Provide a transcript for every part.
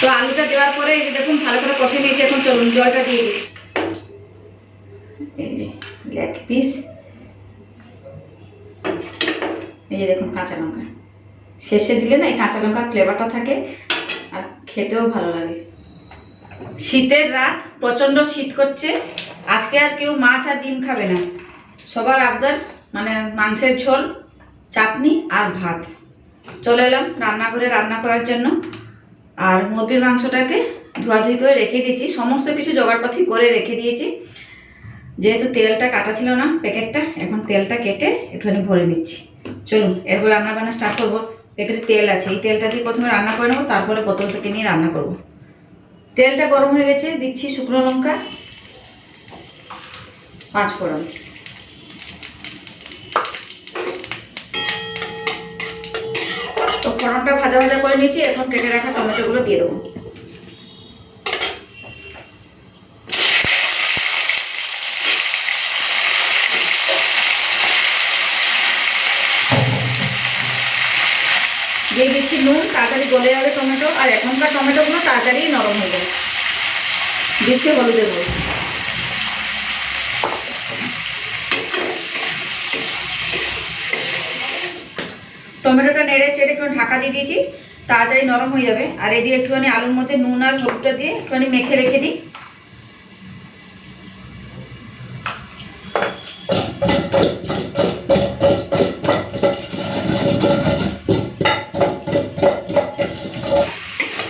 তো আলুটা দেওয়ার পরে এই যে দেখুন ভালো করে কষে নিয়েছি, এখন চলুন, জলটা দিয়ে দিই। এই যে লেগ পিস এই যে দেখুন কাঁচা লঙ্কা। শেষে দিলে না এই কাঁচা লঙ্কার ফ্লেভারটা থাকে, আর খেতেও ভালো লাগে। শীতের রাত, প্রচণ্ড শীত করছে। আজকে আর কেউ মাছ আর ডিম খাবে না। সবার আবদার মানে মাংসের ঝোল, চাটনি আর ভাত। চলে এলাম রান্নাঘরে রান্না করার জন্য। আর মুরগির মাংসটাকে ধোয়াধুয়ি করে রেখে দিয়েছি। সমস্ত কিছু জোগাড়পাতি করে রেখে দিয়েছি। যেহেতু তেলটা কাটা ছিল না প্যাকেটটা, এখন তেলটা কেটে একটুখানি ভরে নিচ্ছি। চলুন, এরপর রান্না বান্না স্টার্ট করব। প্যাকেটে তেল আছে, এই তেলটা দিয়ে প্রথমে রান্না করে নেব, তারপরে বোতল থেকে নিয়ে রান্না করব। তেলটা গরম হয়ে গেছে, দিচ্ছি শুকনো লঙ্কা, পাঁচ ফোড়ন। ফোড়নটা ভাজা ভাজা করে নিয়েছি, এখন কেটে রাখা টমেটোগুলো দিয়ে দেবো। দিয়ে দিচ্ছি নুন, তাড়াতাড়ি গলে যাবে টমেটো, আর এখনকার টমেটোগুলো তাড়াতাড়ি নরম হয়ে যাবে। দিচ্ছি হলুদের গুঁড়ো। টমেটোটা নেড়ে চেড়ে একটু ঢাকা দিয়ে দিয়েছি, তাড়াতাড়ি নরম হয়ে যাবে। আর এদিকে একটুখানি আলুর মধ্যে নুন আর হলুদটা দিয়ে একটুখানি মেখে রেখে দিই।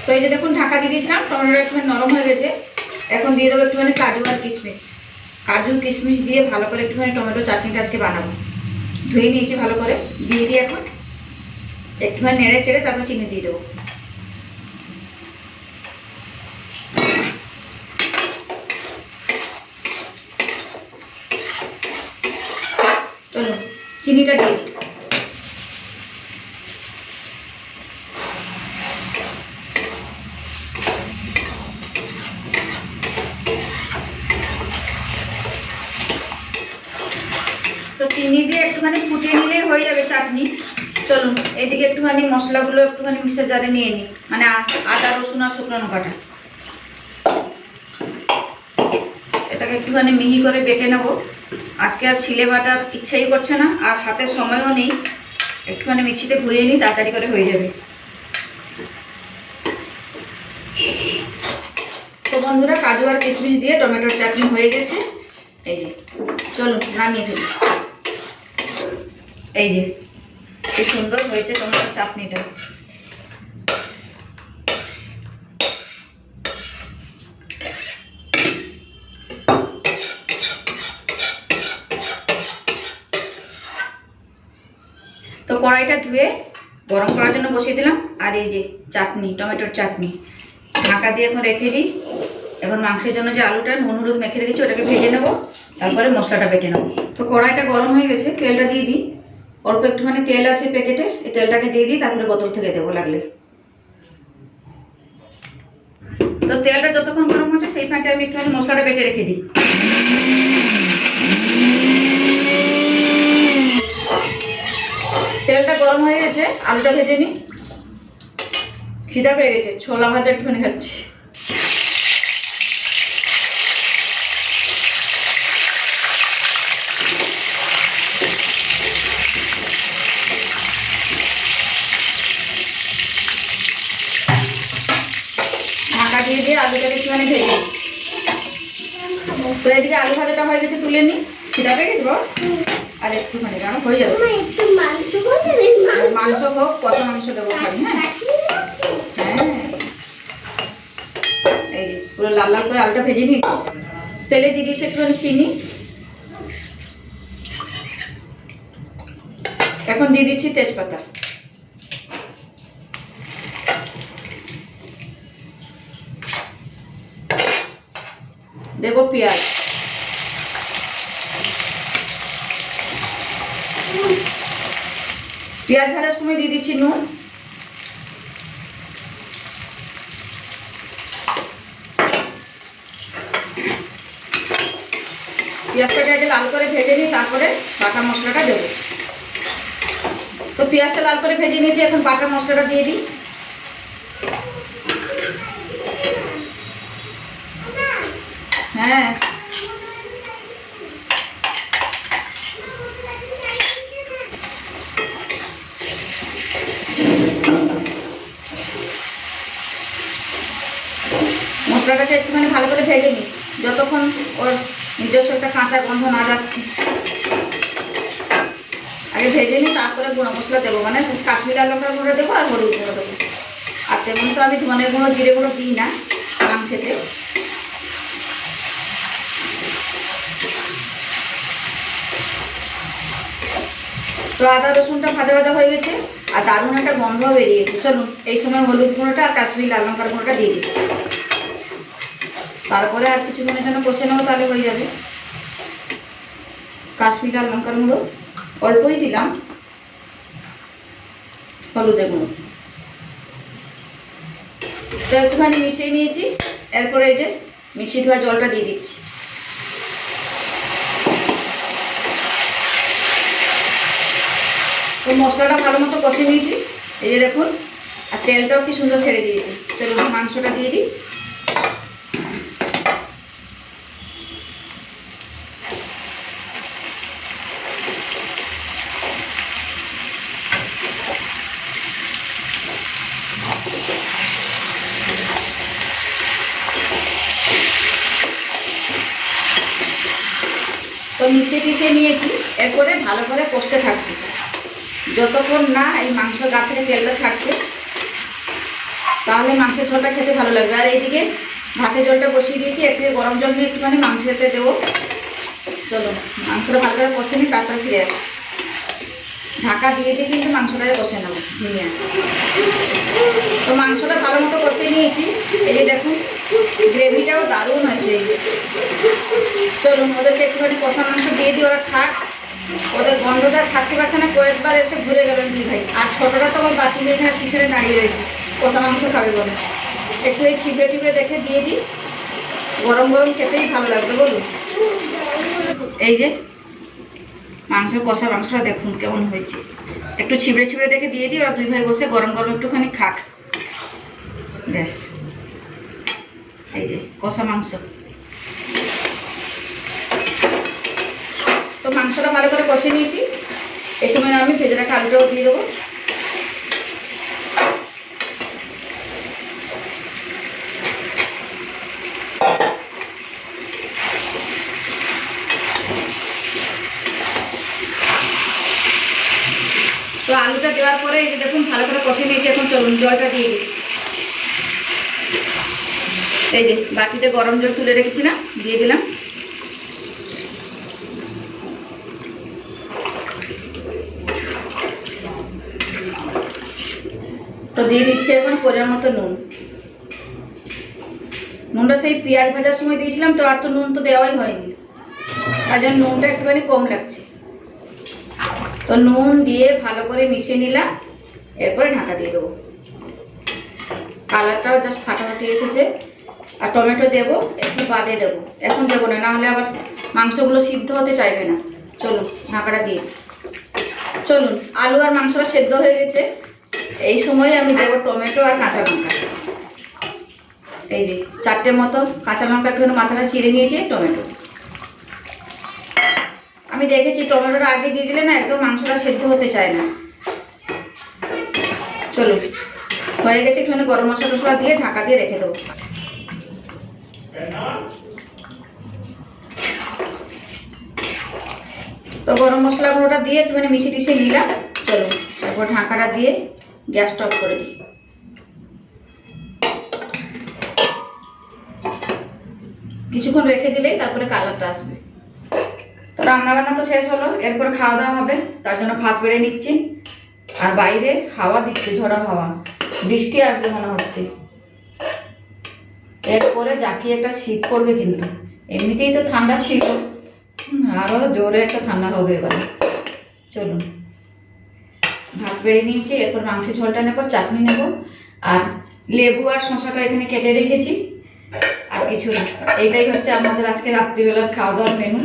তো এই যে দেখুন, ঢাকা দিয়ে দিয়েছিলাম, টমেটোটা একটুখানি নরম হয়ে গেছে। এখন দিয়ে দেবো একটুখানি কাজু আর কিশমিশ। কাজু, কিশমিশ দিয়ে ভালো করে একটুখানি টমেটো চাটনিটা আজকে বানাবো। ধুয়ে নিয়েছি ভালো করে, দিয়ে দিই এখন। একটুখানি নেড়ে চেড়ে তারপর চিনি দিয়ে দেবো। চলো, চিনিটা দিয়ে তো চিনি দিয়ে একটুখানি ফুটিয়ে নিলেই হয়ে যাবে চাটনি। চলুন, এদিকে একটুখানি মশলাগুলো একটুখানি মিক্সার জারে নিয়ে নিই মানে আদা, রসুন আর শুকনো লঙ্কাটা। এটাকে একটুখানি মিহি করে বেটে নেব। আজকে আর শিলে বাটার ইচ্ছাই করছে না, আর হাতে সময়ও নেই। একটুখানি মিক্সিতে ঘুরিয়ে নিই, তাড়াতাড়ি করে হয়ে যাবে। তো বন্ধুরা, কাজু আর কিশমিশ দিয়ে টমেটোর চাটনি হয়ে গেছে। এই যে, চলুন, নামিয়ে ফেলি। এই যে কি সুন্দর হয়েছে টমেটোর চাটনিটা তো কড়াইটা ধুয়ে গরম করার জন্য বসিয়ে দিলাম, আর এই যে চাটনি, টমেটোর চাটনি। ঢাকা দিয়ে এখন রেখে দিই। এখন মাংসের জন্য যে আলুটা, নুন, হলুদ মেখে রেখেছি, ওটাকে ভেজে নেব। তারপরে মশলাটা বেটে নেব। তো কড়াইটা গরম হয়ে গেছে, তেলটা দিয়ে দিই। অল্প একটুখানি তেল আছে প্যাকেটে, এই তেলটাকে দিয়ে দিই, তারপরে বোতল থেকে দেবো লাগলে। তো তেলটা যতক্ষণ গরম হচ্ছে, সেই ফাঁকে আমি একটুখানি মশলাটা বেটে রেখে দিই। তেলটা গরম হয়ে গেছে, আলুটা ভেজে নিই। খিদা পেয়ে গেছে, ছোলা ভাজা একটুখানি খাচ্ছি ঢাকা দিয়ে দিয়ে আলুটাকে একটুখানি ভেজে। তো এদিকে আলু ভাজাটা হয়ে গেছে তুলে নিই। খিদা পেয়ে গেছে বাবা আর একটুখানি কারণ হয়ে যাবে। মাংস হোক কত মাংস দেবো খাবি হ্যাঁ? হ্যাঁ। এই পুরো লাল লাল করে আলুটা ভেজে নিই। তেলে দিয়ে দিয়েছি একটুখানি চিনি। এখন দিয়ে দিচ্ছি তেজপাতা। দেবো পেঁয়াজ। পেঁয়াজ ভাজার সময় দিয়ে দিচ্ছি নুন। পেঁয়াজটাকে আগে লাল করে ভেজে নিই তারপরে বাটা মশলাটা দেবো। তো পেঁয়াজটা লাল করে ভেজে নিয়েছি, এখন বাটা মশলাটা দিয়ে দিই। হ্যাঁ। মশলাটাকে একটুখানি ভালো করে ভেজে নিই, যতক্ষণ ওর নিজস্ব একটা কাঁচা গন্ধ না যাচ্ছে। আগে ভেজে নিই, তারপরে গুঁড়ো মশলা দেবো। মানে কাশ্মীর লঙ্কার গুঁড়ো দেবো আর হলুদ গুঁড়ো দেবো। আর তেমন তো আমি ধনে গুঁড়ো, জিরে গুঁড়ো দিই না মাংসেতে। তো আদা রসুনটা ভাজা ভাজা হয়ে গেছে, আর দারুণ একটা গন্ধ বেরিয়েছে। চলুন, এই সময় হলুদ গুঁড়োটা আর কাশ্মীর লাল লঙ্কার গুঁড়োটা দিয়ে দিই। তারপরে আর কিছু কিছুক্ষণের জন্য কষে নেব, তাহলে হয়ে যাবে। কাশ্মীর লাল লঙ্কার গুঁড়ো, অল্পই দিলাম হলুদের গুঁড়ো। তো একটুখানি মিশিয়ে নিয়েছি, এরপরে এই যে মিশিয়ে ধোয়া জলটা দিয়ে দিচ্ছি। তো মশলাটা ভালো মতো কষে নিয়েছি। এই যে দেখুন, আর তেলটাও কি সুন্দর ছেড়ে দিয়েছি। চলুন, মাংসটা দিয়ে দিই। তো মিশিয়ে টিশিয়ে নিয়েছি। এরপরে ভালো করে কষতে থাকছি যতক্ষণ না এই মাংস গা থেকে তেলটা ছাড়ছে, তাহলে মাংসের ঝোলটা খেতে ভালো লাগবে। আর এইদিকে ভাতের জলটা বসিয়ে দিয়েছি একটু গরম জল নিয়ে একটুখানি মাংসেতে দেবো। চলো, মাংসটা ভালো করে কষে নিই তারপরে ফিরে আসি। ঢাকা দিয়ে দিয়ে কিন্তু মাংসটাকে কষে নেব, ধনিয়া। তো মাংসটা ভালো মতো কষে নিয়েছি। এই যে দেখুন, গ্রেভিটাও দারুণ হয়েছে। চলুন, ওদেরকে একটুখানি কষা মাংস দিয়ে দিই ওরা খাক। ওদের গন্ধটা থাকতে পারছে না, কয়েকবার এসে ঘুরে গেলেন দুই ভাই? আর ছোটটা তো আমার বাতি নিয়ে পিছনে দাঁড়িয়ে রয়েছে। কষা মাংস খাবে বলে? একটু এই ছিপড়ে টিপড়ে দেখে দিয়ে দিই। গরম গরম খেতেই ভালো লাগবে বলুন এই যে, মাংসের কষা মাংসটা দেখুন কেমন হয়েছে। একটু ছিপড়ে ছিবড়ে দেখে দিয়ে দিই, ওরা দুই ভাই বসে গরম গরম একটুখানি খাক। ব্যাস। এই যে, কষা মাংস। তো মাংসটা ভালো করে কষে নিয়েছি। এই সময় আমি ভেজে আলুটাও দিয়ে দেবো। তো আলুটা দেওয়ার পরে এই যে দেখুন, ভালো করে কষে নিয়েছি। এখন চলুন, জলটা দিয়ে দিই। এই যে বাটিতে গরম জল তুলে রেখেছিলাম, দিয়ে দিলাম। তো দিয়ে দিচ্ছি এখন পরিমাণ মতো নুন। নুনটা সেই পেঁয়াজ ভাজার সময় দিয়েছিলাম তো আর তো নুন তো দেওয়াই হয়নি। তার জন্য নুনটা একটুখানি কম লাগছে। তো নুন দিয়ে ভালো করে মিশিয়ে নিলাম, এরপরে ঢাকা দিয়ে দেবো। কালারটাও জাস্ট ফাটাফাটি এসেছে। আর টমেটো দেবো, একটু বাদে দেবো। এখন দেবো না নাহলে আবার মাংসগুলো সিদ্ধ হতে চাইবে না। চলুন, ঢাকাটা দিয়ে। চলুন, আলু আর মাংসটা সেদ্ধ হয়ে গেছে। এই সময় আমি দেবো টমেটো আর কাঁচা লঙ্কা। এই যে, চারটে মতো কাঁচা লঙ্কা একটু মাথাটা চিড়ে নিয়েছি, টমেটো। আমি দেখেছি টমেটোটা আগে দিয়ে দিলে না একদম মাংসটা সেদ্ধ হতে চায় না। চলুন হয়ে গেছে একটুখানি গরম মশলা টসলা দিয়ে ঢাকা দিয়ে রেখে দেবো। তো গরম মশলা গুঁড়োটা দিয়ে একটুখানি মিশিয়ে টিশিয়ে নিলাম। চলুন তারপর ঢাকাটা দিয়ে গ্যাসটা অফ করে দিই। কিছুক্ষণ রেখে দিলেই তারপরে কালারটা আসবে। তো রান্না বান্না তো শেষ হলো এরপর খাওয়া দাওয়া হবে তার জন্য ভাত বেড়ে নিচ্ছি। আর বাইরে হাওয়া দিচ্ছে ঝড়া হাওয়া। বৃষ্টি আসবে মনে হচ্ছে। এরপরে জাকি একটা শীত পড়বে কিন্তু। এমনিতেই তো ঠান্ডা ছিল। হুম, আরও জোরে একটা ঠান্ডা হবে এবারে। চলুন। ভাত বেড়ে নিয়েছি, এরপর মাংসের ঝোলটা নেব, চাটনি নেব, আর লেবু আর শশাটা এখানে কেটে রেখেছি। আর কিছু না। এইটাই হচ্ছে আমাদের আজকে রাত্রিবেলার খাওয়া দাওয়ার মেনু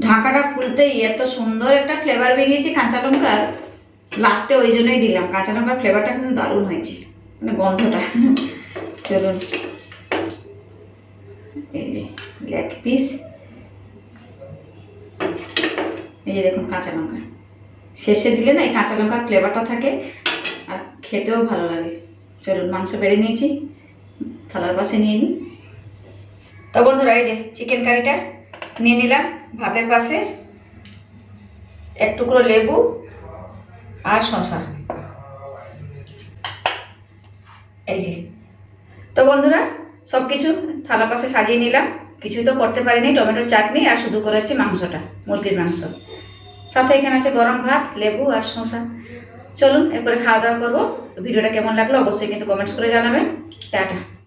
ঢাকাটা খুলতেই এত সুন্দর একটা ফ্লেভার বেরিয়েছে কাঁচা লঙ্কার। লাস্টে ওই জন্যই দিলাম। কাঁচা লঙ্কার ফ্লেভারটা কিন্তু দারুণ হয়েছে। মানে গন্ধটা। চলুন। এই যে লেগ পিস এই যে দেখুন কাঁচা লঙ্কা। শেষে দিলে না এই কাঁচা লঙ্কার ফ্লেভারটা থাকে, আর খেতেও ভালো লাগে। চলুন, মাংস বেড়ে নিয়েছি, থালার পাশে নিয়ে নিই তো বন্ধুরা, এই যে চিকেন কারিটা নিয়ে নিলাম ভাতের পাশে। এক টুকরো লেবু আর শশা এই যে। তো বন্ধুরা সব কিছু থালা পাশে সাজিয়ে নিলাম। কিছু তো করতে পারিনি, টমেটোর চাটনি আর শুধু করেছি মাংসটা, মুরগির মাংস। সাথে এখানে আছে গরম ভাত, লেবু আর শসা। চলুন, এরপরে খাওয়া দাওয়া করব ভিডিওটা কেমন লাগল অবশ্যই কিন্তু কমেন্টস করে জানাবেন। টাটা।